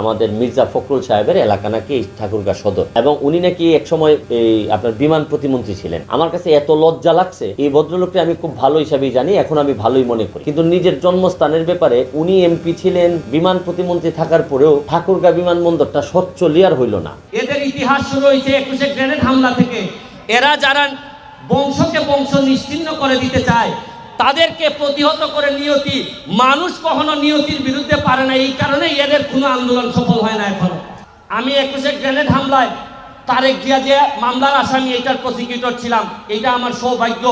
আমাদের মির্জা ফখরুল সাহেবের এলাকা নাকি ঠাকুরগা সদর। এবং উনি নাকি একসময় এই আপনার বিমান প্রতিমন্ত্রী ছিলেন। আমার কাছে এত লজ্জা লাগছে, এই ভদ্রলোককে আমি খুব ভালো হিসাবেই জানি, এখন আমি ভালোই মনে করি। কিন্তু নিজের জন্মস্থানের ব্যাপারে উনি এমপি ছিলেন, বিমান প্রতিমন্ত্রী থাকার পরেও ঠাকুরগা বিমানবন্দরটা স্বচ্ছ লিয়ার হইল না। এদের ইতিহাস শুরু হয়েছে একুশে গ্রেনেড হামলা থেকে। এরা যারা বংশকে বংশ নিশ্চিন্ন করে দিতে চায় তাদেরকে প্রতিহত করে নিয়তি, মানুষ কখনো নিয়তির বিরুদ্ধে পারে না, এই কারণে এদের কোনো আন্দোলন সফল হয় না এখনও। আমি একুশে গ্রেনেড হামলায় তারেক জিয়া যে মামলার আসামি এটার প্রসিকিউটর ছিলাম। এটা আমার সৌভাগ্য।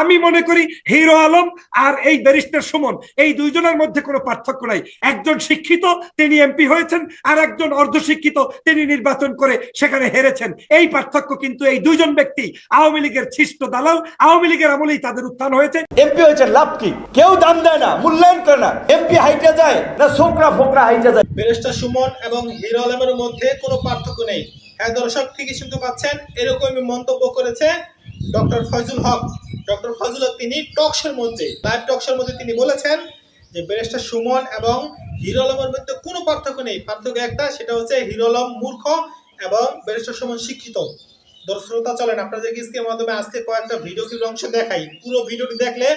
আমি মনে করি হিরো আলম আর এই ব্যারিস্টার সুমন এই দুইজনের মধ্যে কোনো পার্থক্য নাই। একজন শিক্ষিত তিনি এমপি হয়েছেন আর একজন অর্ধশিক্ষিত তিনি নির্বাচন করে সেখানে হেরেছেন। এই পার্থক্য কিন্তু এই দুইজন ব্যক্তি আওয়ামী লীগের ছিষ্ট দালাল আওয়ামী লীগের আমলেই তাদের উত্থান হয়েছে। এমপি হয়েছে লাভ কি? কেউ দাম দেয় না মূল্যায়ন করে না। এমপি হাইটে যায় না ছোকরা ফোকরা হাইটে যায়? ব্যারিস্টার সুমন এবং হিরো আলমের মধ্যে কোনো পার্থক্য নেই। হ্যাঁ দর্শক ঠিকই শুনতে পাচ্ছেন এরকমই মন্তব্য করেছে ডক্টর ফয়জুল হক। ডক্টর ফয়জুল তিনি টকশোর মধ্যে লাইভ টকশোর মধ্যে তিনি বলেছেন যে ব্যারিস্টার সুমন এবং হিরো আলমের মধ্যে কোনো পার্থক্য নেই। পার্থক্য একটা, সেটা হচ্ছে হিরো আলম মূর্খ এবং ব্যারিস্টার সুমন শিক্ষিত। দর্শকতা চলেন আপনাদেরকে স্ক্রিনের মাধ্যমে আজকে কয়েকটা ভিডিও ক্লিপ অংশ দেখাই। পুরো ভিডিওটি দেখলে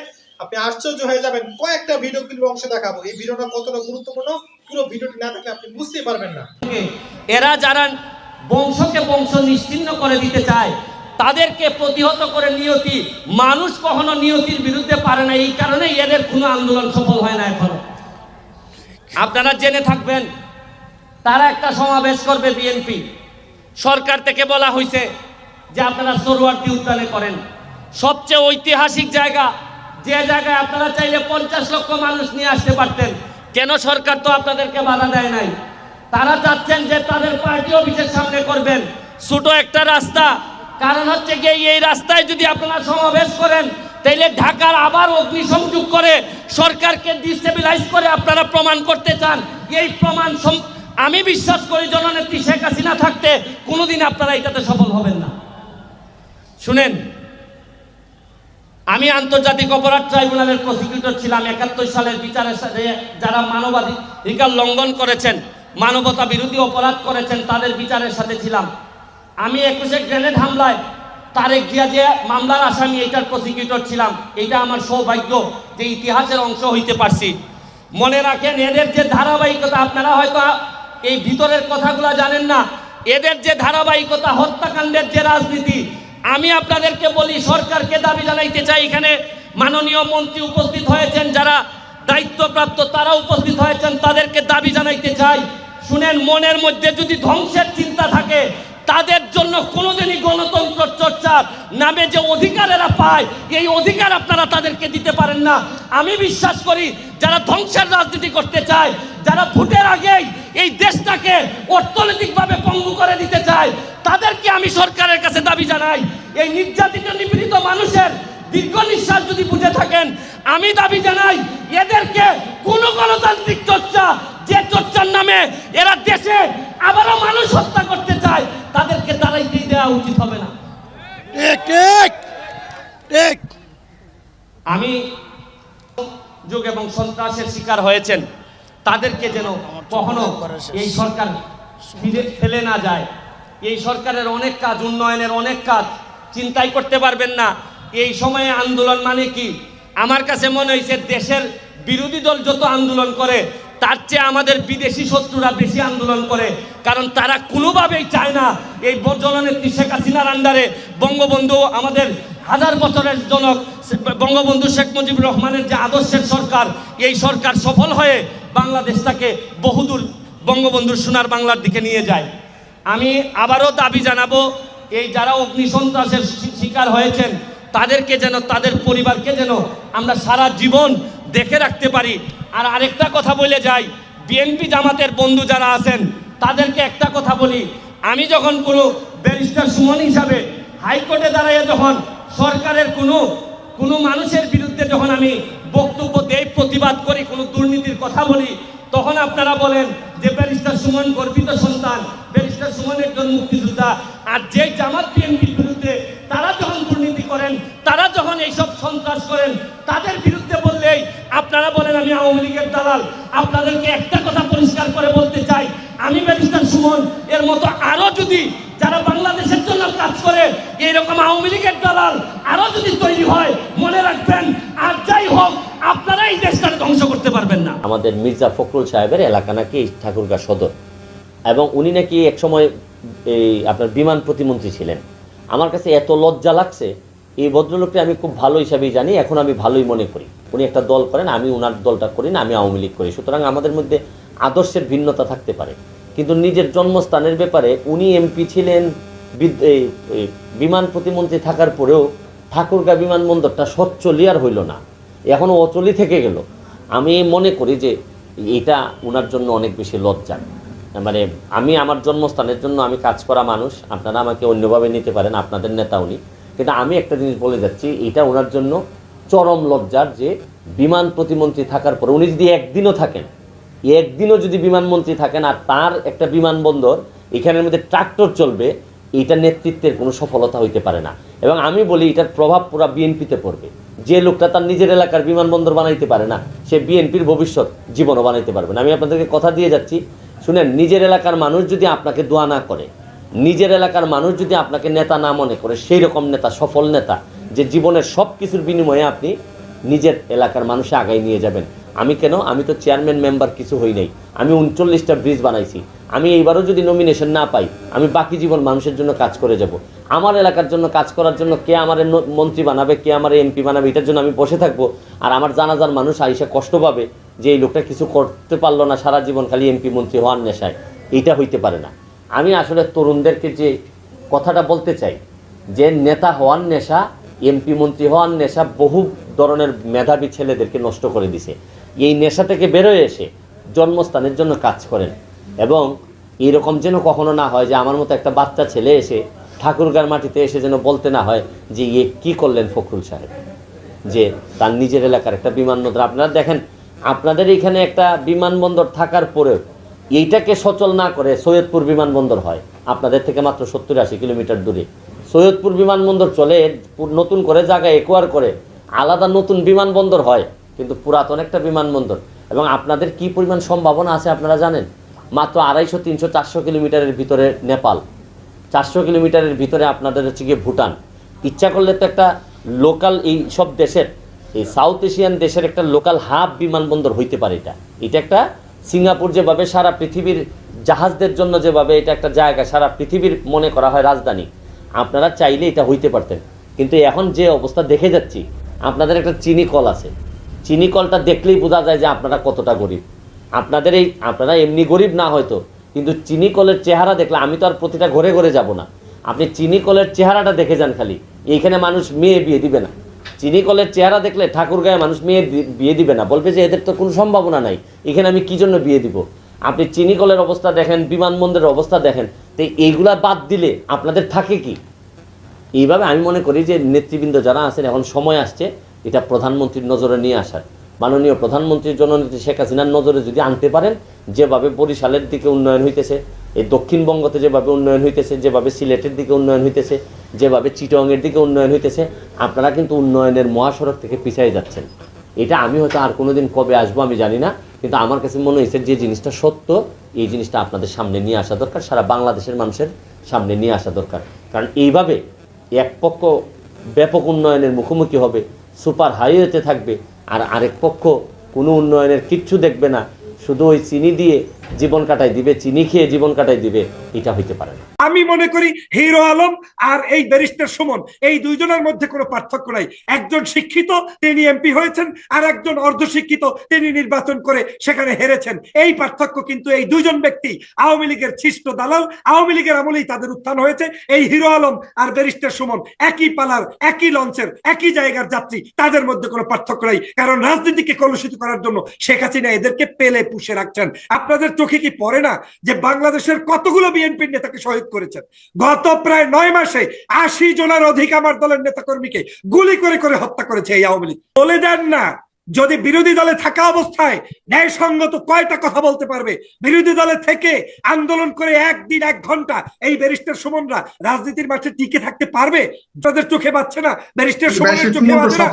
আপনি আশ্চর্য হয়ে যাবেন। কয়েকটা ভিডিও ক্লিপ অংশ দেখাবো। এই ভিডিওটা কতটা গুরুত্বপূর্ণ, পুরো ভিডিওটি না দেখলে আপনি বুঝতেই পারবেন না। এরা যারা বংশকে বংশ নিশ্চিন্ন করে দিতে চায় তাদেরকে প্রতিহত করে নিয়তি, মানুষ কখনো নিয়তির বিরুদ্ধে পারে না, এই কারণে এদের কোনো আন্দোলন সফল হয় না এখনও। আপনারা জেনে থাকবেন, তারা একটা সমাবেশ করবে বিএনপি। সরকার থেকে বলা হয়েছে যে আপনারা সরোয়ার্দি উদ্যানে করেন। সবচেয়ে ঐতিহাসিক জায়গা, যে জায়গায় আপনারা চাইলে পঞ্চাশ লক্ষ মানুষ নিয়ে আসতে পারতেন, কেন সরকার তো আপনাদেরকে বাধা দেয় নাই? তারা চাচ্ছেন যে তাদের পার্টি অফিসের সামনে করবেন। ছোট একটা রাস্তা কারণ হচ্ছে গিয়ে এই রাস্তায় যদি আপনারা সমাবেশ করেন, তাইলে ঢাকার আবার অগ্নিসংযোগ করে সরকারকে ডিস্টেবিলাইজ করে আপনারা প্রমাণ করতে চান। এই প্রমাণ আমি বিশ্বাস করি জননেত্রী শেখ হাসিনা থাকতে কোনোদিন আপনারা এটাতে সফল হবেন না। শুনেন, আমি আন্তর্জাতিক অপরাধ ট্রাইব্যুনালের প্রসিকিউটর ছিলাম, একাত্তর সালের বিচারের সাথে যারা মানবাধিকার লঙ্ঘন করেছেন, মানবতা বিরোধী অপরাধ করেছেন, তাদের বিচারের সাথে ছিলাম। আমি একুশে গ্রেনেড হামলায় তারেক জিয়া যে মামলার আসামি এটার প্রসিকিউটর ছিলাম। এটা আমার সৌভাগ্য যে ইতিহাসের অংশ হইতে পারছি। মনে রাখেন, এদের যে ধারাবাহিকতা, আপনারা হয়তো এই ভিতরের কথাগুলো জানেন না। এদের যে ধারাবাহিকতা, হত্যাকাণ্ডের যে রাজনীতি, আমি আপনাদেরকে বলি, সরকারকে দাবি জানাইতে চাই এখানে। মাননীয় মন্ত্রী উপস্থিত হয়েছেন, যারা দায়িত্বপ্রাপ্ত তারা উপস্থিত হয়েছেন, তাদেরকে দাবি জানাইতে চাই। শুনেন, মনের মধ্যে যদি ধ্বংসের চিন্তা থাকে তাদের জন্য কোনোদিনই গণতন্ত্র চর্চার নামে যে অধিকার এরা পায়, এই অধিকার আপনারা তাদেরকে দিতে পারেন না। আমি বিশ্বাস করি, যারা ধ্বংসের রাজনীতি করতে চায়, যারা ভোটের আগেই এই দেশটাকে অর্থনৈতিকভাবে পঙ্গু করে দিতে চায়, তাদেরকে আমি সরকারের কাছে দাবি জানাই, এই নির্যাতিত নিপীড়িত মানুষের দীর্ঘ নিঃশ্বাস যদি বুঝে থাকেন, আমি দাবি জানাই, এদেরকে কোনো গণতান্ত্রিক চর্চা, যে চর্চার নামে এরা দেশে আবারও মানুষ হত্যা চায় তাদেরকে দাঁড়াইতেই দেওয়া উচিত হবে না। আমি যুগ এবং সন্ত্রাসের শিকার হয়েছেন তাদেরকে যেন কখনো এই সরকার ফিরে ফেলে না যায়। এই সরকারের অনেক কাজ উন্নয়নের অনেক কাজ চিন্তাই করতে পারবেন না। এই সময়ে আন্দোলন মানে কি? আমার কাছে মনে হয়েছে দেশের বিরোধী দল যত আন্দোলন করে তার চেয়ে আমাদের বিদেশি শত্রুরা বেশি আন্দোলন করে। কারণ তারা কোনোভাবেই চায় না এই জননেত্রী শেখ হাসিনার আন্ডারে বঙ্গবন্ধু আমাদের হাজার বছরের জনক বঙ্গবন্ধু শেখ মুজিবুর রহমানের যে আদর্শের সরকার, এই সরকার সফল হয়ে বাংলাদেশটাকে বহুদূর বঙ্গবন্ধুর সোনার বাংলার দিকে নিয়ে যায়। আমি আবারও দাবি জানাব, এই যারা অগ্নিসন্ত্রাসের শিকার হয়েছেন, তাদেরকে যেন, তাদের পরিবারকে যেন আমরা সারা জীবন দেখে রাখতে পারি। আর আরেকটা কথা বলে যাই। বিএনপি জামাতের বন্ধু যারা আছেন, তাদেরকে একটা কথা বলি। আমি যখন কোনো ব্যারিস্টার সুমন হিসাবে হাইকোর্টে দাঁড়িয়ে যখন সরকারের কোনো কোনো মানুষের বিরুদ্ধে যখন আমি বক্তব্য দেই, প্রতিবাদ করি, কোনো দুর্নীতির কথা বলি, তখন আপনারা বলেন যে ব্যারিস্টার সুমন গর্বিত সন্তান, ব্যারিস্টার সুমন একজন মুক্তিযোদ্ধা। আর যে জামাত বিএনপির বিরুদ্ধে তারা যখন দুর্নীতি করেন, তারা যখন এইসব সন্ত্রাস করেন, তাদের বিরুদ্ধে আপনারা বলেন আমি আওয়ামী লীগের দালাল। আপনাদেরকে একটা কথা পরিষ্কার করে বলতে চাই। আমি ব্যারিস্টার সুমন, এর মতো আরও যদি যারা বাংলাদেশের জন্য কাজ করে, এইরকম আওয়ামী লীগের দালাল আরও যদি তৈরি হয়, মনে রাখবেন, আর যাই হোক আপনারা এই দেশটাকে ধ্বংস করতে পারবেন না। আমাদের মির্জা ফখরুল সাহেবের এলাকা নাকি ঠাকুরগা সদর। এবং উনি নাকি একসময় এই আপনার বিমান প্রতিমন্ত্রী ছিলেন। আমার কাছে এত লজ্জা লাগছে এই ভদ্রলোককে আমি খুব ভালো হিসাবেই জানি, এখন আমি ভালোই মনে করি। উনি একটা দল করেন, আমি ওনার দলটা করি না, আমি আওয়ামী লীগ করি। সুতরাং আমাদের মধ্যে আদর্শের ভিন্নতা থাকতে পারে। কিন্তু নিজের জন্মস্থানের ব্যাপারে উনি এমপি ছিলেন বিমান প্রতিমন্ত্রী থাকার পরেও ঠাকুরগা বিমানবন্দরটা সচ্চলিয়ার হইল না। এখনও অচলি থেকে গেল। আমি মনে করি যে এটা ওনার জন্য অনেক বেশি লজ্জা। মানে আমি আমার জন্মস্থানের জন্য আমি কাজ করা মানুষ, আপনারা আমাকে অন্যভাবে নিতে পারেন, আপনাদের নেতা উনি। কিন্তু আমি একটা জিনিস বলে যাচ্ছি, এটা ওনার জন্য চরম লজ্জার যে বিমান প্রতিমন্ত্রী থাকার পর, উনি যদি একদিনও থাকেন, একদিনও যদি বিমানমন্ত্রী থাকেন আর তার একটা বিমানবন্দর এখানের মধ্যে ট্রাক্টর চলবে, এটা নেতৃত্বের কোনো সফলতা হইতে পারে না। এবং আমি বলি, এটার প্রভাব পুরো বিএনপিতে পড়বে। যে লোকটা তার নিজের এলাকার বিমানবন্দর বানাইতে পারে না, সে বিএনপির ভবিষ্যৎ জীবনও বানাইতে পারবে না। আমি আপনাদেরকে কথা দিয়ে যাচ্ছি, শুনেন, নিজের এলাকার মানুষ যদি আপনাকে দোয়া না করে নিজের এলাকার মানুষ যদি আপনাকে নেতা না মনে করে সেই রকম নেতা, সফল নেতা, যে জীবনের সব কিছুর বিনিময়ে আপনি নিজের এলাকার মানুষে আগায় নিয়ে যাবেন। আমি কেন? আমি তো চেয়ারম্যান মেম্বার, কিছু হই নাই। আমি উনচল্লিশটা ব্রিজ বানাইছি। আমি এইবারও যদি নমিনেশন না পাই, আমি বাকি জীবন মানুষের জন্য কাজ করে যাব। আমার এলাকার জন্য কাজ করার জন্য কে আমার মন্ত্রী বানাবে, কে আমার এমপি বানাবে, এটার জন্য আমি বসে থাকব। আর আমার জানাজার মানুষ আইসা কষ্ট পাবে যে এই লোকটা কিছু করতে পারল না সারা জীবন খালি এমপি মন্ত্রী হওয়ার নেশায়। এইটা হইতে পারে না। আমি আসলে তরুণদেরকে যে কথাটা বলতে চাই, যে নেতা হওয়ার নেশা এমপি মন্ত্রী হওয়ার নেশা বহু ধরনের মেধাবী ছেলেদেরকে নষ্ট করে দিছে। এই নেশা থেকে বেরোয় এসে জন্মস্থানের জন্য কাজ করেন এবং এরকম যেন কখনো না হয় যে আমার মতো একটা বাচ্চা ছেলে এসে ঠাকুরগার মাটিতে এসে যেন বলতে না হয় যে ইয়ে কী করলেন ফখরুল সাহেব, যে তার নিজের এলাকার একটা বিমানবন্দর। আপনারা দেখেন, আপনাদের এখানে একটা বিমানবন্দর থাকার পরেও এইটাকে সচল না করে সৈয়দপুর বিমানবন্দর হয়। আপনাদের থেকে মাত্র সত্তর আশি কিলোমিটার দূরে। সৈয়দপুর বিমানবন্দর চলে নতুন করে জায়গায় একোয়ার করে, আলাদা নতুন বিমানবন্দর হয়, কিন্তু পুরাতন একটা বিমানবন্দর। এবং আপনাদের কি পরিমাণ সম্ভাবনা আছে আপনারা জানেন? মাত্র আড়াইশো, তিনশো, চারশো কিলোমিটারের ভিতরে নেপাল। চারশো কিলোমিটারের ভিতরে আপনাদের হচ্ছে গিয়ে ভুটান। ইচ্ছা করলে তো একটা লোকাল এই সব দেশের, এই সাউথ এশিয়ান দেশের একটা লোকাল হাব বিমানবন্দর হইতে পারে এটা। এটা একটা সিঙ্গাপুর যেভাবে সারা পৃথিবীর জাহাজদের জন্য যেভাবে এটা একটা জায়গা, সারা পৃথিবীর মনে করা হয় রাজধানী। আপনারা চাইলে এটা হইতে পারতেন। কিন্তু এখন যে অবস্থা দেখে যাচ্ছি, আপনাদের একটা চিনি কল আছে। চিনি কলটা দেখলেই বোঝা যায় যে আপনারা কতটা গরিব। আপনাদের এই, আপনারা এমনি গরিব না হয়তো, কিন্তু চিনি কলের চেহারা দেখলে আমি তো আর প্রতিটা ঘরে ঘরে যাব না। আপনি চিনি কলের চেহারাটা দেখে যান খালি। এইখানে মানুষ মেয়ে বিয়ে দিবে না। চিনি কলের চেহারা দেখলে ঠাকুর গায়ে মানুষ মেয়ে বিয়ে দিবে না। বলবে যে এদের তো কোনো সম্ভাবনা নাই। এখানে আমি কি জন্য বিয়ে দিব? আপনি চিনি কলের অবস্থা দেখেন, বিমানবন্দরের অবস্থা দেখেন, তো এইগুলা বাদ দিলে আপনাদের থাকে কি? এইভাবে আমি মনে করি যে নেতৃবৃন্দ যারা আছেন, এখন সময় আসছে, এটা প্রধানমন্ত্রীর নজরে নিয়ে আসার। মাননীয় প্রধানমন্ত্রীর জননেত্রী শেখ হাসিনার নজরে যদি আনতে পারেন, যেভাবে বরিশালের দিকে উন্নয়ন হইতেছে, এই দক্ষিণবঙ্গতে যেভাবে উন্নয়ন হইতেছে, যেভাবে সিলেটের দিকে উন্নয়ন হইতেছে যেভাবে চিটংয়ের দিকে উন্নয়ন হইতেছে, আপনারা কিন্তু উন্নয়নের মহাসড়ক থেকে পিছিয়ে যাচ্ছেন। এটা আমি হয়তো আর কোনোদিন কবে আসব আমি জানি না, কিন্তু আমার কাছে মনে হয়েছে যে জিনিসটা সত্য, এই জিনিসটা আপনাদের সামনে নিয়ে আসা দরকার, সারা বাংলাদেশের মানুষের সামনে নিয়ে আসা দরকার। কারণ এইভাবে এক পক্ষ ব্যাপক উন্নয়নের মুখোমুখি হবে, সুপার হাইওয়েতে থাকবে, আর আরেক পক্ষ কোনো উন্নয়নের কিচ্ছু দেখবে না, শুধু ওই চিনি দিয়ে জীবন কাটাই দিবে, চিনি খেয়ে জীবন কাটাই দিবে, এটা হইতে পারে না। আমি মনে করি হিরো আলম আর এই ব্যারিস্টার সুমন, এই দুইজনের মধ্যে কোনো পার্থক্য নাই। একজন শিক্ষিত, তিনি এমপি হয়েছেন, আর একজন অর্ধশিক্ষিত, তিনি নির্বাচন করে সেখানে হেরেছেন। এই পার্থক্য কিন্তু এই দুইজন ব্যক্তি, আওয়ামী লীগের ছিষ্ট দালাল, আওয়ামী লীগের আমলেই তাদের উত্থান হয়েছে। এই হিরো আলম আর ব্যারিস্টার সুমন, একই পালার, একই লঞ্চের, একই জায়গার যাত্রী, তাদের মধ্যে কোনো পার্থক্য নাই। কারণ রাজনীতিকে কলুষিত করার জন্য শেখ হাসিনা এদেরকে পেলে পুষে রাখছেন। আপনাদের চোখে কি পড়ে না যে বাংলাদেশের কতগুলো বিএনপির নেতাকে শহীদ করেছেন? গত প্রায় নয় মাসে আশি জনের অধিক আমার দলের নেতাকর্মীকে গুলি করে করে হত্যা করেছে এই আওয়ামী লীগ। বলে দেন না যদি বিরোধী দলে থাকা অবস্থায় ন্যায়সঙ্গত কয়টা কথা বলতে পারবে? বিরোধী দলে থেকে আন্দোলন করে একদিন এক ঘণ্টা এই ব্যারিস্টার সুমনরা রাজনীতির মাঠে টিকে থাকতে পারবে? তাদের চোখে পাচ্ছে না। ব্যারিস্টার সুমনের চোখে না?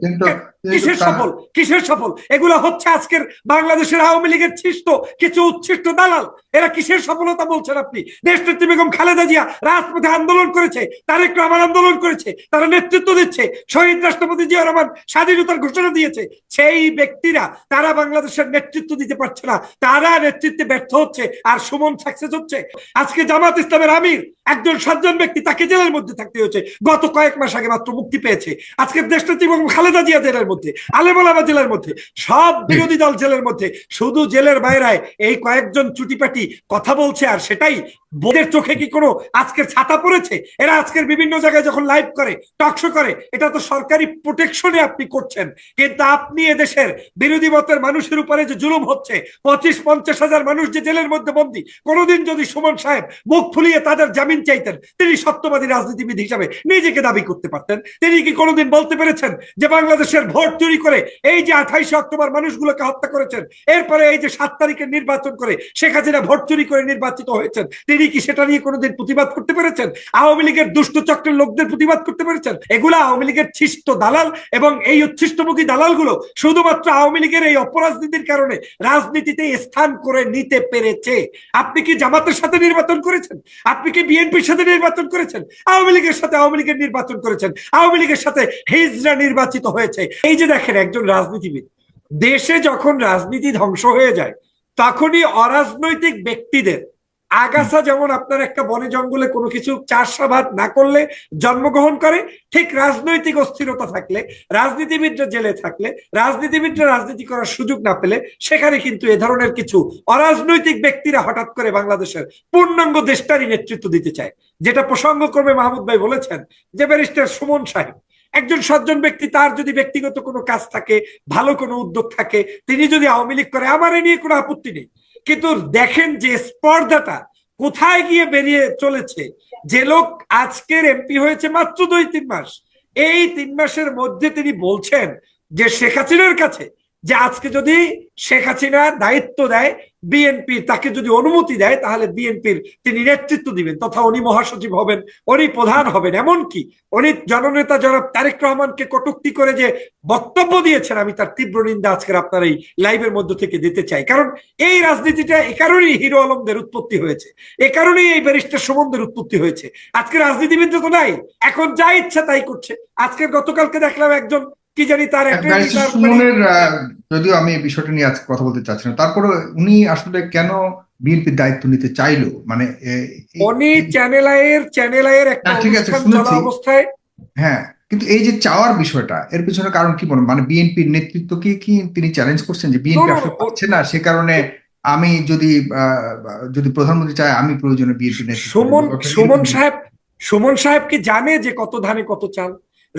কিন্তু কিসের সফল? কিসের সফল? এগুলো হচ্ছে আজকের বাংলাদেশের আওয়ামী লীগের ছিষ্ট কিছু উচ্ছিষ্ট দালাল। এরা কিসের সফলতা বলছেন আপনি? দেশনেত্রী বেগম খালেদা জিয়া রাজপথে আন্দোলন করেছে তারেক রহমান আন্দোলন করেছে তারা নেতৃত্ব দিচ্ছে শহীদ রাষ্ট্রপতি জিয়া রহমান স্বাধীনতার ঘোষণা দিয়েছে। সেই ব্যক্তিরা, তারা বাংলাদেশের নেতৃত্ব দিতে পারছে না। তারা নেতৃত্বে ব্যর্থ হচ্ছে আর সুমন সাকসেস হচ্ছে। আজকে জামাত ইসলামের আমির, একজন সজ্জন ব্যক্তি তাকে জেলের মধ্যে থাকতে হয়েছে। গত কয়েক মাস আগে মাত্র মুক্তি পেয়েছে। আজকে দেশনেত্রী এবং খালেদা জিয়া জেলের মধ্যে, আলেমোলামা জেলের মধ্যে, সব বিরোধী দল জেলের মধ্যে। শুধু জেলের বাইরায় এই কয়েকজন চুটিপাটি কথা বলছে আর সেটাই বোধের চোখে কি কোনো আজকের ছাতা পড়েছে? এরা আজকের বিভিন্ন জায়গায় যখন লাইভ করে টকশো করে, এটা তো সরকারি প্রোটেকশনে আপনি করছেন। কিন্তু আপনি এদেশের বিরোধী মতের মানুষের উপরে যে জুলুম হচ্ছে, পঁচিশ, পঞ্চাশ হাজার মানুষ যে জেলের মধ্যে বন্দী, কোনোদিন যদি সুমন সাহেব মুখ ফুলিয়ে তাদের জামিন চাইতেন, তিনি সত্যবাদী রাজনীতিবিদ হিসাবে নিজেকে দাবি করতে পারতেন। তিনি কি কোনোদিন বলতে পেরেছেন যে বাংলাদেশের ভোট চুরি করে এই যে আঠাইশে অক্টোবর মানুষগুলোকে হত্যা করেছেন, এরপরে এই যে সাত তারিখে নির্বাচন করে শেখ হাসিনা ভোট চুরি করে নির্বাচিত হয়েছেন, তিনি কি সেটা নিয়ে কোনোদিন প্রতিবাদ করতে পেরেছেন? আওয়ামী লীগের দুষ্ট চক্রের লোকদের প্রতিবাদ করতে পেরেছেন? এগুলো আওয়ামী লীগের ছিষ্ট দালাল এবং এই উচ্ছিষ্টমুখী দালালগুলো শুধুমাত্র আওয়ামী লীগের এই অপরাজনীতির কারণে রাজনীতিতে স্থান করে নিতে পেরেছে। আপনি কি জামাতের সাথে নির্বাচন করেছেন? আপনি কি বিএনপির সাথে নির্বাচন করেছেন? আওয়ামী লীগের সাথে আওয়ামী লীগের নির্বাচন করেছেন। আওয়ামী লীগের সাথে হিজরা নির্বাচিত হয়েছে। এই যে দেখেন একজন রাজনীতিবিদ, দেশে যখন রাজনীতি ধ্বংস হয়ে যায়, তখনই অরাজনৈতিক ব্যক্তিদের আগাছা যেমন আপনার একটা বনে জঙ্গলে কোনো কিছু চাষাবাদ না করলে জন্মগ্রহণ করে, ঠিক রাজনৈতিক অস্থিরতা থাকলে, রাজনীতিবিদরা জেলে থাকলে, রাজনীতিবিদরা রাজনীতি করার সুযোগ না পেলে, সেখানে কিন্তু এ ধরনের কিছু অরাজনৈতিক ব্যক্তিরা হঠাৎ করে বাংলাদেশের পূর্ণাঙ্গ দেশটারই নেতৃত্ব দিতে চায়। যেটা প্রসঙ্গক্রমে মাহমুদ ভাই বলেছেন যে ব্যারিস্টার সুমন সাহেব, একজন সজ্জন ব্যক্তি, তার যদি ব্যক্তিগত কোনো কাজ থাকে, ভালো কোনো উদ্যোগ থাকে, তিনি যদি আওয়ামী লীগ করে, আমার এ নিয়ে কোনো আপত্তি নেই। কিন্তু দেখেন যে স্পর্ধাটা কোথায় গিয়ে বেরিয়ে চলেছে। যে লোক আজকের এমপি হয়েছে মাত্র দুই তিন মাস। এই তিন মাসের মধ্যে তিনি বলছেন যে শেখ হাসিনার কাছে যে আজকে যদি শেখ হাসিনা দায়িত্ব দেয় বিএনপি, তাকে যদি অনুমতি দেয়, তাহলে বিএনপির তিনি নেতৃত্ব দিবেন। তথা উনি মহাসচিব হবেন, উনি প্রধান হবেন। এমনকি উনি জননেতা জনাব তারেক রহমানকে কটুক্তি করে যে বক্তব্য দিয়েছেন, আমি তার তীব্র নিন্দা আজকের আপনার এই লাইভের মধ্য থেকে দিতে চাই। কারণ এই রাজনীতিটা এ কারণেই হিরো আলমদের উৎপত্তি হয়েছে। এ কারণেই এই ব্যারিস্টার সুমনদের উৎপত্তি হয়েছে। আজকে রাজনীতিবিদ তো নাই, এখন যা ইচ্ছা তাই করছে। আজকে গতকালকে দেখলাম একজন কি জানি তার একটা মানে- যদিও আমি এই বিষয়টা নিয়ে আজকে কথা বলতে চাচ্ছি না তারপরে উনি আসলে কেন বিএনপির দায়িত্ব নিতে চাইলো? মানে উনি চ্যানেল চ্যানেল একটা ঠিক আছে, শুনেছি। অবস্থায় হ্যাঁ কিন্তু এই যে চাওয়ার বিষয়টা এর পিছনে কারণ কি মনে মানে বিএনপির নেতৃত্বকে কি তিনি চ্যালেঞ্জ করছেন যে বিএনপি আসলে পাচ্ছে না? সে কারণে আমি যদি আহ, যদি প্রধানমন্ত্রী চায় আমি প্রয়োজনে বিএনপি নেতৃত্ব সুমন সুমন সাহেব সুমন সাহেব কি জানে যে কত ধানে কত চাল?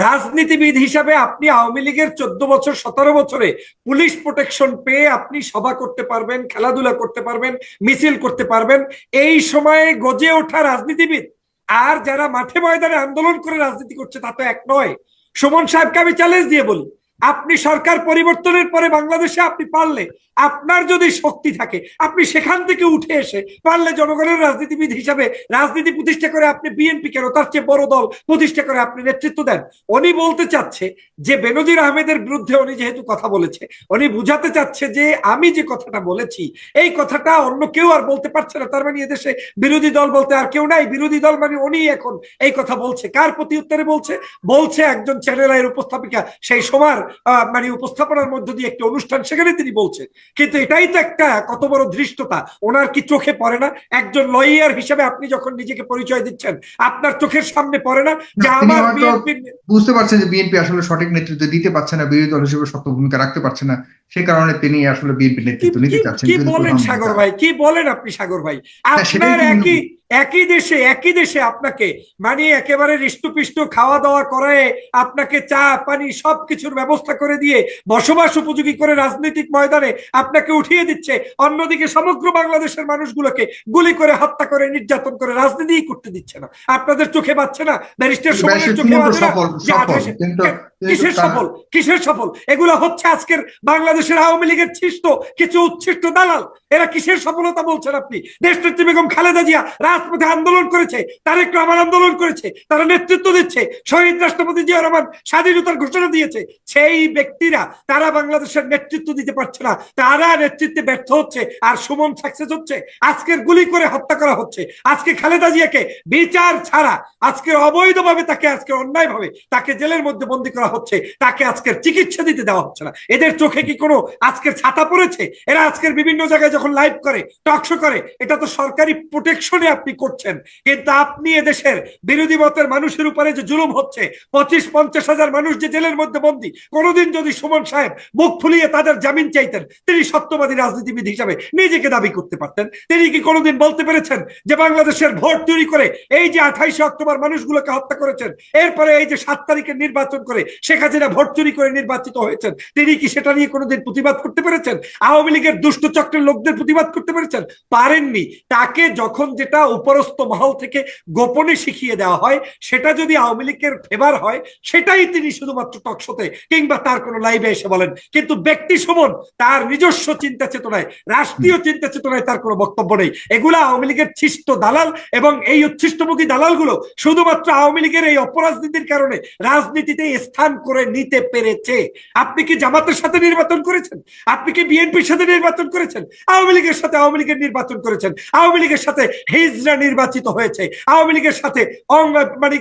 রাজনীতিবিদ হিসাবে আপনি আওয়ামী লীগের চোদ্দ বছর, সতেরো বছরে পুলিশ প্রোটেকশন পেয়ে আপনি সভা করতে পারবেন, খেলাধুলা করতে পারবেন, মিছিল করতে পারবেন। এই সময়ে গজে ওঠা রাজনীতিবিদ, আর যারা মাঠে ময়দানে আন্দোলন করে রাজনীতি করছে তা তো এক নয়। সুমন সাহেবকে আমি চ্যালেঞ্জ দিয়ে বলি, আপনি সরকার পরিবর্তনের পরে বাংলাদেশে আপনি পারলে আপনার যদি শক্তি থাকে, আপনি সেখান থেকে উঠে এসে পারলে জনগণের রাজনীতিবিদ হিসাবে রাজনীতি প্রতিষ্ঠা করে আপনি বিএনপি কেন? তার চেয়ে বড় দল প্রতিষ্ঠা করে আপনি নেতৃত্ব দেন। উনি বলতে চাচ্ছে যে বেনজির আহমেদের বিরুদ্ধে উনি যেহেতু কথা বলেছে, উনি বুঝাতে চাচ্ছে যে আমি যে কথাটা বলেছি, এই কথাটা অন্য কেউ আর বলতে পারছে না। তার মানে এদেশে বিরোধী দল বলতে আর কেউ নাই। বিরোধী দল মানে উনি এখন এই কথা বলছে। কার প্রতি উত্তরে বলছে? বলছে একজন চ্যানেল আইয়ের উপস্থাপিকা, সেই সময় মানে উপস্থাপনার মধ্য দিয়ে একটি অনুষ্ঠান, সেখানে তিনি বলছেন কিন্তু এটাই তো একটা কত বড় ধৃষ্টতা। ওনার কি চোখে পড়ে না? একজন লয়ার হিসেবে আপনি যখন নিজেকে পরিচয় দিচ্ছেন আপনার চোখের সামনে পড়ে না যে আমার বুঝতে পারছেন যে বিএনপি আসলে সঠিক নেতৃত্ব দিতে পারছে না বিরোধী দল হিসেবে শক্ত ভূমিকা রাখতে পারছে না। সে কারণে তিনি আসলে বিএনপি নেতৃত্ব নিতে চাচ্ছেন কি বলেন সাগর ভাই? কি বলেন আপনি সাগর ভাই? আপনার একই একই দেশে একই দেশে আপনাকে মানে একেবারে হৃষ্টপিষ্ট খাওয়া দাওয়া করে আপনাকে চা পানি সবকিছুর ব্যবস্থা করে দিয়ে বসবাস উপযোগী করে রাজনৈতিক ময়দানে আপনাকে উঠিয়ে দিচ্ছে অন্যদিকে সমগ্র বাংলাদেশের মানুষগুলোকে গুলি করে হত্যা করে নির্যাতন করে রাজনীতি করতে দিচ্ছে না। আপনাদের চোখে পাচ্ছে না? ব্যারিস্টার সুমনের চোখে বাজে না? কিসের সফল? কিসের সফল? এগুলো হচ্ছে আজকের বাংলাদেশের আওয়ামী লীগের ছিষ্ট কিছু উচ্ছিষ্ট দালাল, এরা কিসের সফলতা বলছেন আপনি? দেশনেত্রী বেগম খালেদা জিয়া রাজপথে আন্দোলন করেছে, তারেক রহমান আন্দোলন করেছে, তারা নেতৃত্ব দিচ্ছে, শহীদ রাষ্ট্রপতি জিয়া রহমান স্বাধীনতার ঘোষণা দিয়েছে। সেই ব্যক্তিরা, তারা বাংলাদেশের নেতৃত্ব দিতে পারছে না, তারা নেতৃত্বে ব্যর্থ হচ্ছে আর সুমন সাকসেস হচ্ছে, আজকের গুলি করে হত্যা করা হচ্ছে। আজকে খালেদা জিয়াকে বিচার ছাড়া, আজকে অবৈধভাবে তাকে আজকে অন্যায়ভাবে তাকে জেলের মধ্যে বন্দী করা হচ্ছে, তাকে আজকের চিকিৎসা দিতে দেওয়া হচ্ছে না। এদের চোখে কি কোনো আজকের ছাতা পড়েছে। এরা আজকের বিভিন্ন জায়গায় যখন লাইভ করে টকশো করে, এটা তো সরকারি প্রোটেকশনে আপনি করছেন। কিন্তু আপনি এদেশের বিরোধী মতের মানুষের উপরে যে জুলুম হচ্ছে, পঁচিশ, পঞ্চাশ হাজার মানুষ যে জেলের মধ্যে বন্দী, কোনোদিন যদি সুমন সাহেব মুখ ফুলিয়ে তাদের জামিন চাইতেন, তিনি সত্যবাদী রাজনীতিবিদ হিসাবে নিজেকে দাবি করতে পারতেন। তিনি কি কোনোদিন বলতে পেরেছেন যে বাংলাদেশের ভোট তৈরি করে এই যে আঠাইশে অক্টোবর মানুষগুলোকে হত্যা করেছেন, এরপরে এই যে সাত তারিখে নির্বাচন করে শেখ হাসিনা ভোট চুরি করে নির্বাচিত হয়েছেন, তিনি কি সেটা নিয়ে কোনোদিন প্রতিবাদ করতে পেরেছেন? আওয়ামী লীগের দুষ্ট চক্রের লোকদের প্রতিবাদ করতে পেরেছেন? পারেননি। তাকে যখন যেটা উপরস্থ মহল থেকে গোপনে শিখিয়ে দেওয়া হয় সেটা যদি আওয়ামী লীগের ফেভার হয় সেটাই তিনি শুধুমাত্র টকশোতে কিংবা তার কোনো লাইভে এসে বলেন। কিন্তু ব্যক্তি সমন তার নিজস্ব চিন্তা চেতনায় রাষ্ট্রীয় চিন্তা চেতনায় তার কোনো বক্তব্য নেই। এগুলা আওয়ামী লীগের ছিষ্ট দালাল এবং এই উচ্ছিষ্টমুখী দালালগুলো শুধুমাত্র আওয়ামী লীগের এই অপরাজনীতির কারণে রাজনীতিতে স্থান করে নিতে পেরেছে। আপনি কি জামাতের সাথে নির্বাচন করেছেন? আপনি কি বিএনপির সাথে নির্বাচন করেছেন? আওয়ামী লীগের সাথে আওয়ামী লীগের নির্বাচন করেছেন। আওয়ামী লীগের সাথে হিজরা নির্বাচিত হয়েছে। আওয়ামী লীগের সাথে মানে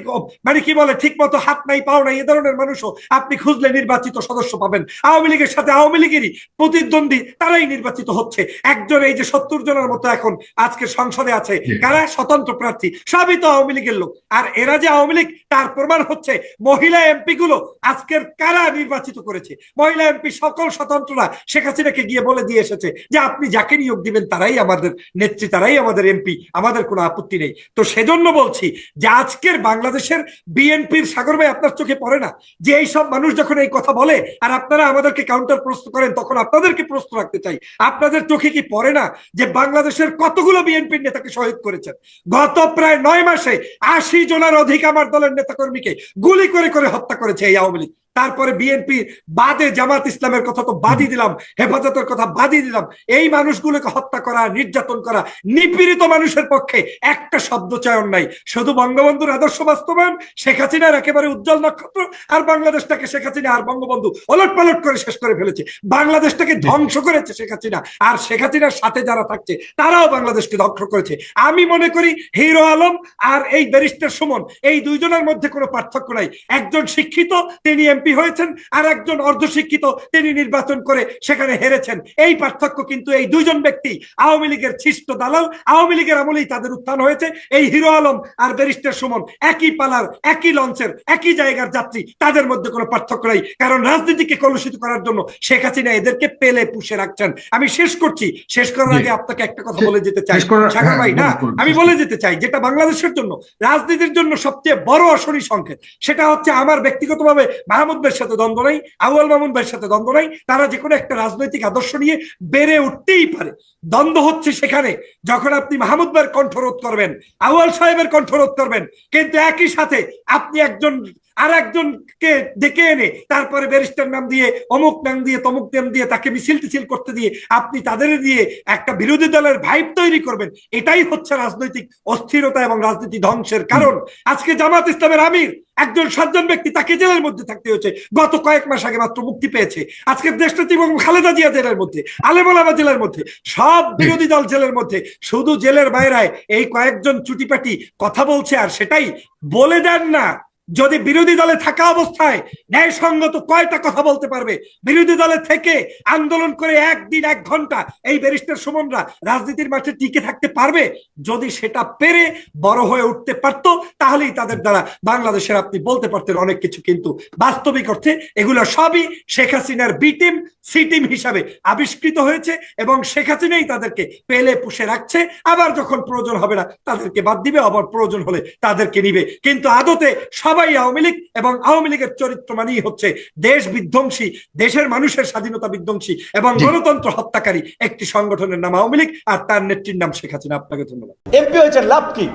মানে কি বলে ঠিক মতো হাত নাই পাও নাই এ ধরনের মানুষও আপনি খুঁজলে নির্বাচিত সদস্য পাবেন। আওয়ামী লীগের সাথে আওয়ামী লীগেরই প্রতিদ্বন্দ্বী তারাই নির্বাচিত হচ্ছে। একজন এই যে সত্তর জনের মতো এখন আজকে সংসদে আছে কারা? স্বতন্ত্র প্রার্থী। সবই তো আওয়ামী লীগের লোক। আর এরা যে আওয়ামী লীগ তার প্রমাণ হচ্ছে মহিলা এমপি গুলো আজকের কারা নির্বাচিত করেছে? মহিলা এমপি সকল স্বতন্ত্ররা শেখ হাসিনাকে গিয়ে বলে দিয়ে এসেছে যে, আপনি যাকে নিয়োগ দিবেন তারাই আমাদের নেত্রী, তারাই আমাদের এমপি, আমাদের কোনো আপত্তি নেই। তো সেজন্য বলছি যে, আজকের বাংলাদেশের বিএনপির সাগর ভাই আপনার চোখে পড়ে না? যে এই সব মানুষ যখন এই কথা বলে, আর আপনারা আমাদেরকে কাউন্টার প্রশ্ন করেন, তখন আপনাদেরকে প্রশ্ন রাখতে চাই। আপনাদের চোখে কি পড়ে না যে, বাংলাদেশের কতগুলো বিএনপির নেতাকে শহীদ করেছেন? গত প্রায় নয় মাসে আশি জনের অধিক আমার দলের নেতাকর্মীকে গুলি করে করে হত্যা করেছে এই আওয়ামী লীগ। তারপরে বিএনপি বাদে জামাত ইসলামের কথা তো বাদই দিলাম হেফাজতের কথা বাদই দিলাম। এই মানুষগুলোকে হত্যা করা নির্যাতন করা নিপীড়িত মানুষের পক্ষে একটা শব্দ চয়ন নাই। শুধু বঙ্গবন্ধুর আদর্শ বাস্তবায়ন শেখ হাসিনার একেবারে উজ্জ্বল নক্ষত্র আর বাংলাদেশটাকে শেখ হাসিনা আর বঙ্গবন্ধু ওলট পালট করে শেষ করে ফেলেছে। বাংলাদেশটাকে ধ্বংস করেছে শেখ হাসিনা আর শেখ হাসিনার সাথে যারা থাকছে তারাও বাংলাদেশকে ধ্বংস করেছে। আমি মনে করি হিরো আলম আর এই ব্যারিস্টার সুমন এই দুইজনের মধ্যে কোনো পার্থক্য নাই। একজন শিক্ষিত তিনি এমপি হয়েছেন আর একজন অর্ধশিক্ষিত তিনি নির্বাচন করে সেখানে হেরেছেন। এই পার্থক্য কিন্তু এই দুইজন ব্যক্তি আওয়ামী লীগের ছিষ্ট দালাল আওয়ামী লীগের আমলেই তাদের উত্থান হয়েছে। এই হিরো আলম আর ব্যারিস্টার সুমন একই পালার একই লঞ্চের একই জায়গার যাত্রী তাদের মধ্যে কোনো পার্থক্য নাই। কারণ রাজনীতিকে কলুষিত করার জন্য শেখ হাসিনা এদেরকে পেলে পুষে রাখছেন। আমি শেষ করছি। শেষ করার আগে আপনাকে একটা কথা বলে যেতে চাই। সাগর হ্যাঁ, ভাই না? আমি বলে যেতে চাই যেটা বাংলাদেশের জন্য রাজনীতির জন্য সবচেয়ে বড় অশনি সংকেত সেটা হচ্ছে আমার ব্যক্তিগতভাবে মাহমুদ ভাইয়ের সাথে দ্বন্দ্ব নাই, আউয়াল মামুন ভাইয়ের সাথে দ্বন্দ্ব নাই, তারা যে কোনো একটা রাজনৈতিক আদর্শ নিয়ে বেড়ে উঠতেই পারে। দ্বন্দ্ব হচ্ছে সেখানে যখন আপনি মাহমুদ ভাইয়ের কণ্ঠরোধ করবেন, আউয়াল সাহেবের কণ্ঠরোধ করবেন, কিন্তু একই সাথে আপনি একজন আর একজনকে ডেকে এনে তারপরে ব্যারিস্টার নাম দিয়ে অমুক নাম দিয়ে তমুক নাম দিয়ে তাকে মিছিল টিছিল করতে দিয়ে আপনি তাদের দিয়ে একটা বিরোধী দলের ভাইব তৈরি করবেন। এটাই হচ্ছে রাজনৈতিক অস্থিরতা এবং রাজনীতি ধ্বংসের কারণ। আজকে জামাত ইসলামের আমির একজন সজ্জন ব্যক্তি তাকে জেলের মধ্যে থাকতে হয়েছে। গত কয়েক মাস আগে মাত্র মুক্তি পেয়েছে। আজকে দেশটাতি এবং খালেদা জিয়া জেলের মধ্যে আলেমোলামা জেলের মধ্যে সব বিরোধী দল জেলের মধ্যে শুধু জেলের বাইরায় এই কয়েকজন চুটিপাটি কথা বলছে আর সেটাই বলে দেন না। যদি বিরোধী দলে থাকা অবস্থায় ন্যায়সঙ্গত কয়টা কথা বলতে পারবে? বিরোধী দলে থেকে আন্দোলন করে একদিন এক ঘণ্টা এই ব্যারিস্টার সুমনরা রাজনীতির মাঠে টিকে থাকতে পারবে? যদি সেটা পেরে বড় হয়ে উঠতে পারতো, তাহলেই তাদের দ্বারা বাংলাদেশের আপনি বলতে পারতেন অনেক কিছু, কিন্তু বাস্তবিক অর্থে এগুলো সবই শেখ হাসিনার বি টিম সি টিম হিসাবে আবিষ্কৃত হয়েছে এবং শেখ হাসিনাই তাদেরকে পেলে পুষে রাখছে। আবার যখন প্রয়োজন হবে না, তাদেরকে বাদ দিবে, আবার প্রয়োজন হলে তাদেরকে নিবে। কিন্তু আদতে সবাই আওয়ামী লীগ এবং আওয়ামী লীগের চরিত্র মানেই হচ্ছে দেশ বিধ্বংসী দেশের মানুষের স্বাধীনতা বিধ্বংসী এবং গণতন্ত্র হত্যাকারী একটি সংগঠনের নাম আওয়ামী লীগ আর তার নেত্রীর নাম শেখ হাসিনা। আপনাকে ধন্যবাদ। এমপি হয়েছে লাভ কি?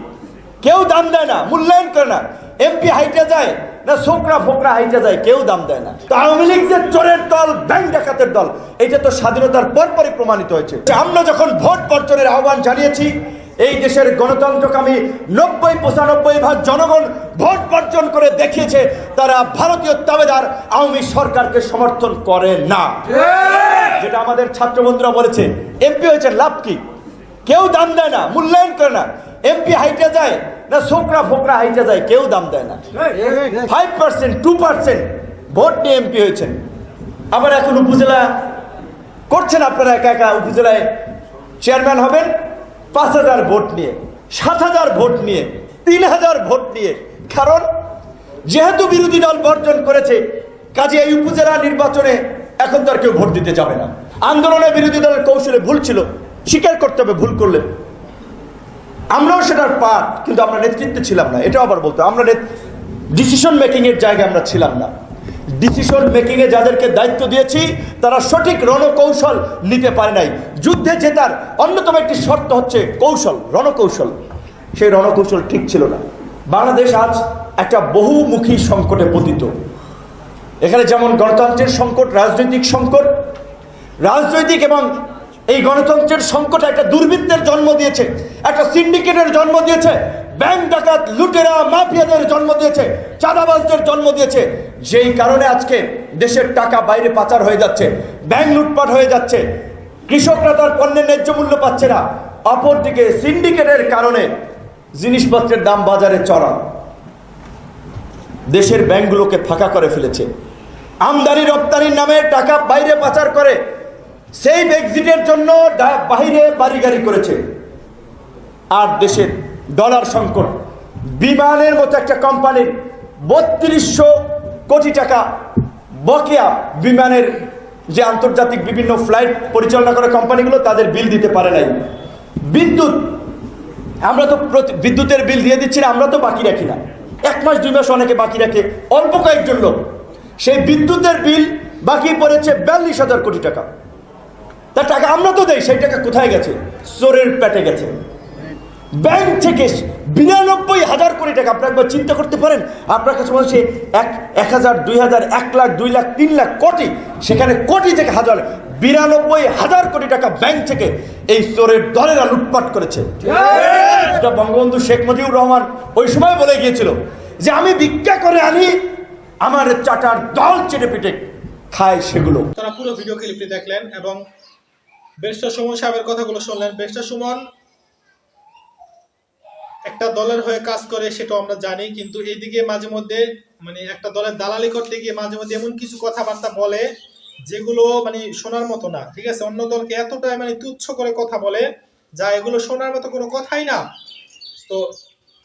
কেউ দাম দেয় না মূল্যায়ন করে না। এমপি হাইটে যায় না ছোকরা ফোকরা হাইটে যায় কেউ দাম দেয় না। তো আওয়ামী লীগ যে চোরের দল ব্যাংক ডাকাতের দল এটা তো স্বাধীনতার পরপরই প্রমাণিত হয়েছে। আমরা যখন ভোট বর্জনের আহ্বান জানিয়েছি এই দেশের গণতন্ত্রকামী নব্বই পঁচানব্বই ভাগ জনগণ ভোট বর্জন করে দেখিয়েছে, তারা ভারতীয় তাবেদার আওয়ামী সরকারকে সমর্থন করে না। যেটা আমাদের ছাত্র বন্ধুরা বলেছে, এমপি হয়েছে লাভ কি? কেউ দাম দেয় না, মূল্যায়ন করে না। এমপি হাইটে যায় না ছোকরা ফোকরা হাইটে যায়, কেউ দাম দেয় না। Five percent two percent vote নিয়ে এমপি হয়েছেন। আবার এখন উপজেলা করছেন আপনারা একা একা, উপজেলায় চেয়ারম্যান হবেন। পাঁচ হাজার ভোট নিয়ে, সাত হাজার ভোট নিয়ে, তিন হাজার ভোট নিয়ে। কারণ, যেহেতু বিরোধী দল বর্জন করেছে, কাজে এই উপজেলা নির্বাচনে এখন তো আর কেউ ভোট দিতে যাবে না। আন্দোলনে বিরোধী দলের কৌশলে ভুল ছিল, স্বীকার করতে হবে ভুল করলে। আমরাও সেটার পার্ট কিন্তু আমরা নেতৃত্বে ছিলাম না, এটাও আবার বলতো আমরা ডিসিশন মেকিং এর জায়গায় আমরা ছিলাম না। ডিসিশন মেকিং এ যাদেরকে দায়িত্ব দিয়েছি, তারা সঠিক রণকৌশল নিতে পারে নাই। যুদ্ধে জেতার অন্যতম একটি শর্ত হচ্ছে কৌশল, রণকৌশল। সেই রণকৌশল ঠিক ছিল না। বাংলাদেশ আজ একটা বহুমুখী সংকটে পতিত। এখানে যেমন গণতন্ত্রের সংকট, রাজনৈতিক সংকট, রাজনৈতিক এবং এই গণতন্ত্রের সংকট একটা দুর্বৃত্তের জন্ম দিয়েছে, একটা সিন্ডিকেটের জন্ম দিয়েছে, ব্যাংক ডাকাত, লুটেরা দিয়েছে, চাঁদাবাজদের জন্ম দিয়েছে। যেই কারণে আজকে দেশের টাকা বাইরে পাচার হয়ে যাচ্ছে, ব্যাংক লুটপাট হয়ে যাচ্ছে। কৃষকরা তার পণ্যের ন্যায্য মূল্য পাচ্ছে না। অপরদিকে সিন্ডিকেটের কারণে জিনিসপত্রের দাম বাজারে চড়া দেশের ব্যাংকগুলোকে ফাঁকা করে ফেলেছে। আমদানি রপ্তানির নামে টাকা বাইরে পাচার করে সেই এক্সিটের জন্য বাইরে বাড়ি গাড়ি করেছে। আর দেশের ডলার সংকট বিমানের মতো একটা কোম্পানির বত্রিশশো কোটি টাকা বকেয়া বিমানের যে আন্তর্জাতিক বিভিন্ন ফ্লাইট পরিচালনা করে কোম্পানিগুলো, তাদের বিল দিতে পারে নাই। বিদ্যুৎ, আমরা তো বিদ্যুতের বিল দিয়ে দিচ্ছি না, আমরা তো বাকি রাখি না। এক মাস, দুই মাস অনেকে বাকি রাখে। অল্প কয়েকজন লোক। সেই বিদ্যুতের বিল বাকি পড়েছে বিয়াল্লিশ হাজার কোটি টাকা। তার টাকা আমরা তো দেই, সেই টাকা কোথায় গেছে? চোরের পেটে গেছে। ব্যাংক থেকে বিরানব্বই হাজার কোটি টাকা। আপনি একবার চিন্তা করতে পারেন, আপনার কাছে বলছে এক এক হাজার, দুই হাজার, এক লাখ, দুই লাখ, তিন লাখ কোটি। সেখানে কোটি থেকে হাজার। বিরানব্বই হাজার কোটি টাকা ব্যাংক থেকে এই চোরের দলেরা লুটপাট করেছে। বঙ্গবন্ধু শেখ মুজিবুর রহমান ওই সময় বলে গিয়েছিল যে, আমি ভিক্ষা করে আনি, আমার চাটার দল চেটে পিটে খায় সেগুলো। তারা পুরো ভিডিও ক্লিপটি দেখলেন এবং ব্যারিস্টার সুমন সাহেবের কথাগুলো শুনলেন। ব্যারিস্টার সুমন একটা দলের হয়ে কাজ করে সেটা আমরা জানি, কিন্তু এইদিকে মাঝে মধ্যে মানে একটা দলের দালালি করতে গিয়ে মাঝে মধ্যে এমন কিছু কথাবার্তা বলে, যেগুলো মানে শোনার মতো না, ঠিক আছে? অন্য দলকে এতটাই মানে তুচ্ছ করে কথা বলে, যা এগুলো শোনার মতো কোনো কথাই না। তো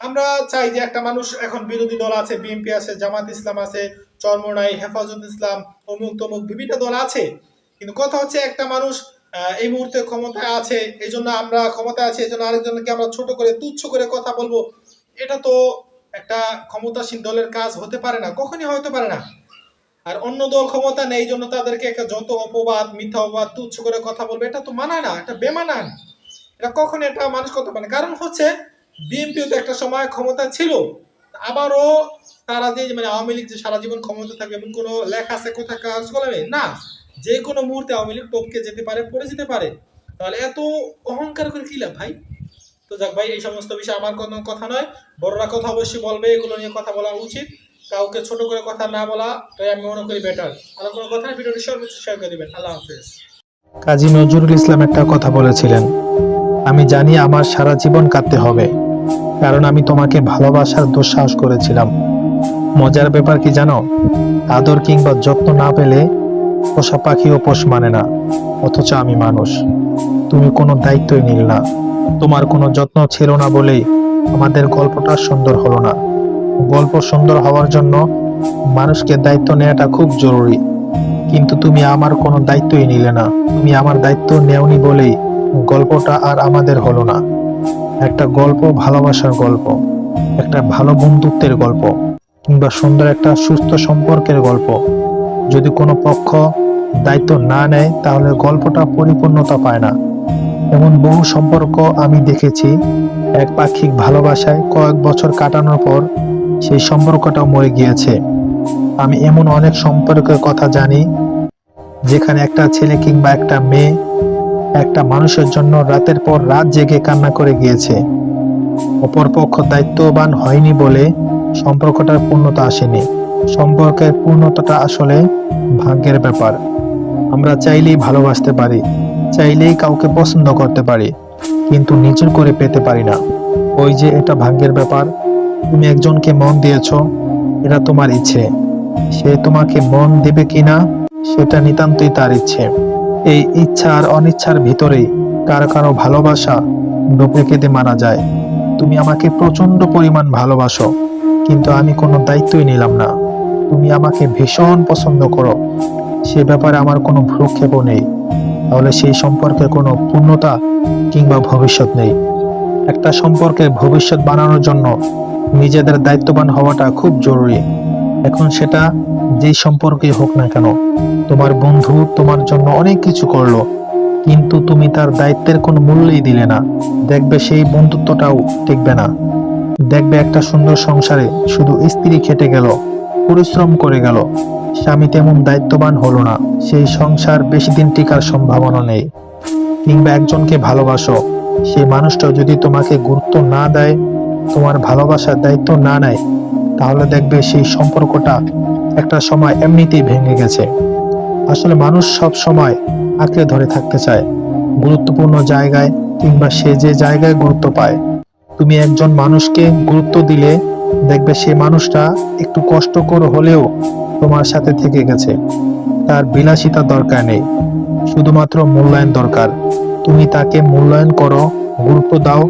আমরা চাই যে একটা মানুষ এখন বিরোধী দল আছে, বিএনপি আছে, জামাত ইসলাম আছে, চরমনাই, হেফাজত ইসলাম অমুক তমুক বিভিন্ন দল আছে। কিন্তু কথা হচ্ছে একটা মানুষ এই মুহূর্তে ক্ষমতায় আছে এই জন্য আমরা ক্ষমতায় আছি এই জন্য আরেকজনকে আমরা ছোট করে, তুচ্ছ করে কথা বলব। এটা তো একটা ক্ষমতাসীন দলের কাজ হতে পারে না, কখনই হতে পারে না। আর অন্য দল ক্ষমতা নেই জন্য তাদেরকে একটা যত অপবাদ, মিথ্যা অপবাদ, তুচ্ছ করে কথা বলবে, এটা তো মানায় না, এটা বেমানান। এটা কখন এটা মানুষ করতে পারে। কারণ হচ্ছে, বিএনপিও তো একটা সময় ক্ষমতা ছিল, আবারও তারা যে মানে আওয়ামী লীগ যে সারা জীবন ক্ষমতা থাকবে, এমন কোনো লেখা আছে কোথায় কাজ কলমে না। যে কোনো মুহূর্তে আওয়ামী লীগ টপকে যেতে পারে, পড়ে যেতে পারে। তাহলে এত অহংকার করে কি লাভ ভাই? তো যাক ভাই, এই সমস্ত বিষয় আমার কোনো কথা নয়। বড়রা কথা অবশ্যই বলবে, এগুলো নিয়ে কথা বলা উচিত। কাউকে ছোট করে কথা না বলা, তাই আমি মনে করি বেটার আর কোনো কথা ভিডিওটি সর্বোচ্চ শেয়ার করে দিবেন। আল্লাহ হাফেজ। কাজী নজরুল ইসলাম একটা কথা বলেছিলেন, আমি জানি আমার সারা জীবন কাঁদতে হবে, কারণ আমি তোমাকে ভালোবাসার দুঃসাহস করেছিলাম। মজার ব্যাপার কি জানো? আদর কিংবা যত্ন না পেলে পোষা পাখিও পোষ মানে না, অথচ আমি মানুষ। তুমি কোনো দায়িত্বই নিল না। তোমার কোনো যত্ন ছিল না বলেই আমাদের গল্পটা সুন্দর হলো না। গল্প সুন্দর হওয়ার জন্য মানুষকে দায়িত্ব নেওয়াটা খুব জরুরি। কিন্তু তুমি আমার কোনো দায়িত্বই নিলে না। তুমি আমার দায়িত্ব নেওনি বলেই গল্পটা আর আমাদের হলো না। একটা গল্প ভালোবাসার গল্প, একটা ভালো বন্ধুত্বের গল্প, কিংবা সুন্দর একটা সুস্থ সম্পর্কের গল্প। যদি কোনো পক্ষ দায়িত্ব না নেয়, তাহলে গল্পটা পরিপূর্ণতা পায় না। এমন বহু সম্পর্ক আমি দেখেছি, এক পাক্ষিক ভালোবাসায় কয়েক বছর কাটানোর পর সেই সম্পর্কটাও মরে গিয়েছে। আমি এমন অনেক সম্পর্কের কথা জানি, যেখানে একটা ছেলে কিংবা একটা মেয়ে একটা মানুষের জন্য রাতের পর রাত জেগে কান্না করে গিয়েছে। অপরপক্ষ দায়িত্ববান হয়নি বলে সম্পর্কটার পূর্ণতা আসেনি। সম্পর্কের পূর্ণতাটা আসলে ভাগ্যের ব্যাপার। আমরা চাইলেই ভালোবাসতে পারি, চাইলেই কাউকে পছন্দ করতে পারি, কিন্তু নিজের করে পেতে পারি না। ওই যে এটা ভাগ্যের ব্যাপার, তুমি একজনকে মন দিয়েছ, এটা তোমার ইচ্ছে। সে তোমাকে মন দেবে কিনা, সেটা নিতান্তই তার ইচ্ছে। এই ইচ্ছা আর অনিচ্ছার ভিতরেই কারও কারও ভালোবাসা ডুবে কেঁদে মারা যায়। তুমি আমাকে প্রচণ্ড পরিমাণ ভালোবাসো, কিন্তু আমি কোনো দায়িত্বই নিলাম না। তুমি আমাকে ভীষণ পছন্দ করো। সে ব্যাপারে আমার কোনো ভ্রুক্ষেপও নেই। তাহলে সেই সম্পর্কে কোনো পূর্ণতা কিংবা ভবিষ্যৎ নেই। একটা সম্পর্কে ভবিষ্যৎ বানানোর জন্য নিজেদের দায়িত্ববান হওয়াটা খুব জরুরি। এখন সেটা যেই সম্পর্কে হোক না কেন, তোমার বন্ধু তোমার জন্য অনেক কিছু করল, কিন্তু তুমি তার দায়িত্বের কোনো মূল্যই দিলে না। দেখবে সেই বন্ধুত্বটাও টিকবে না। দেখবে একটা সুন্দর সংসারে শুধু স্ত্রী খেটে গেল। পরিশ্রম করে গেল। স্বামী তেমন দায়িত্ববান হলো না। সেই সংসার বেশি দিন টিকার সম্ভাবনা নেই। কিংবা একজনকে ভালোবাসো। সেই মানুষটা যদি তোমাকে গুরুত্ব না দেয়, তোমার ভালোবাসার দায়িত্ব না নেয়, তাহলে দেখবে সেই সম্পর্কটা একটা সময় এমনিতেই ভেঙে গেছে। আসলে মানুষ সব সময় আঁকড়ে ধরে থাকতে চায়। গুরুত্বপূর্ণ জায়গায় কিংবা সে যে জায়গায় গুরুত্ব পায়। তুমি একজন মানুষকে গুরুত্ব দিলে দেখবে সে মানুষটা একটু কষ্ট করে হলেও তোমার সাথে থেকে গেছে। তার বিলাসিতা দরকার নেই। শুধুমাত্র মূল্যায়ন দরকার। তুমি তাকে মূল্যায়ন করো, গুরুত্ব দাও,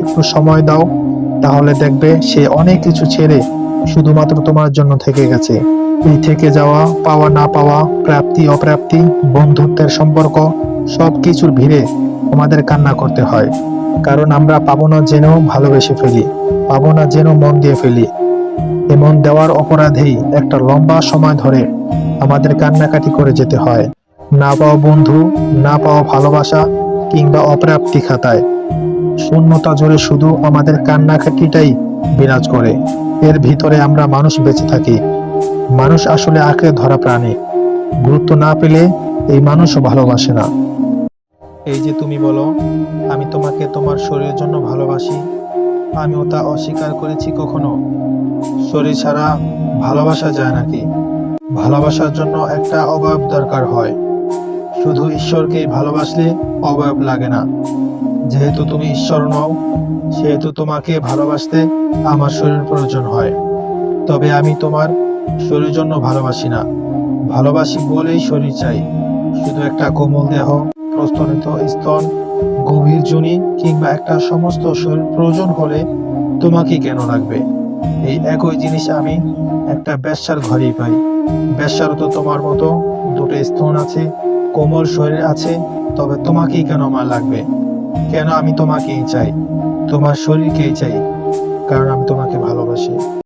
একটু সময় দাও, তাহলে দেখবে সে অনেক কিছু ছেড়ে শুধুমাত্র তোমার জন্য থেকে গেছে। এই থেকে যাওয়া, পাওয়া না পাওয়া, প্রাপ্তি, অপ্রাপ্তি, বন্ধুত্বের সম্পর্ক, সব কিছুর ভিড়ে আমাদের কান্না করতে হয়। কারণ আমরা পাবো না জেনেও ভালোবেসে ফেলি। পাবো না যেন মন দিয়ে ফেলি। এমন দেওয়ার অপরাধেই একটা লম্বা সময় ধরে আমাদের কান্নাকাটি করে যেতে হয়। না পাওয়া বন্ধু, না পাওয়া ভালোবাসা কিংবা অপ্রাপ্তি খাতায়। শূন্যতা জুড়ে শুধু আমাদের কান্নাকাটিটাই বিরাজ করে। এর ভিতরে আমরা মানুষ বেঁচে থাকি। মানুষ আসলে আঁকড়ে ধরা প্রাণী। গুরুত্ব না পেলে এই মানুষও ভালোবাসে না। এই যে তুমি বলো, আমি তোমাকে তোমার শরীরের জন্য ভালোবাসি। আমিও তা অস্বীকার করেছি কখনো। শরীর ছাড়া ভালোবাসা যায় নাকি ভালোবাসার জন্য একটা অবয়ব দরকার হয়। শুধু ঈশ্বরকে ভালোবাসলে অবয়ব লাগে না। যেহেতু তুমি ঈশ্বর নও, সেহেতু তোমাকে ভালোবাসতে আমার শরীর প্রয়োজন হয়। তবে আমি তোমার শরীর জন্য ভালোবাসি না। ভালোবাসি বলেই শরীর চাই। শুধু একটা কোমল দেহ প্রস্তরিত স্তন গভীর জনি কিংবা একটা সমস্ত শরীর প্রয়োজন হলে তোমাকে কেন লাগবে এই একই জিনিস আমি একটা বেশ্যার ঘরেই পাই। বেশ্যারও তো তোমার মতো দুটো স্তন আছে, কোমল শরীর আছে, তবে তোমাকেই কেন আমার লাগবে? কেন আমি তোমাকেই চাই? তোমার শরীরকেই চাই, কারণ আমি তোমাকে ভালোবাসি।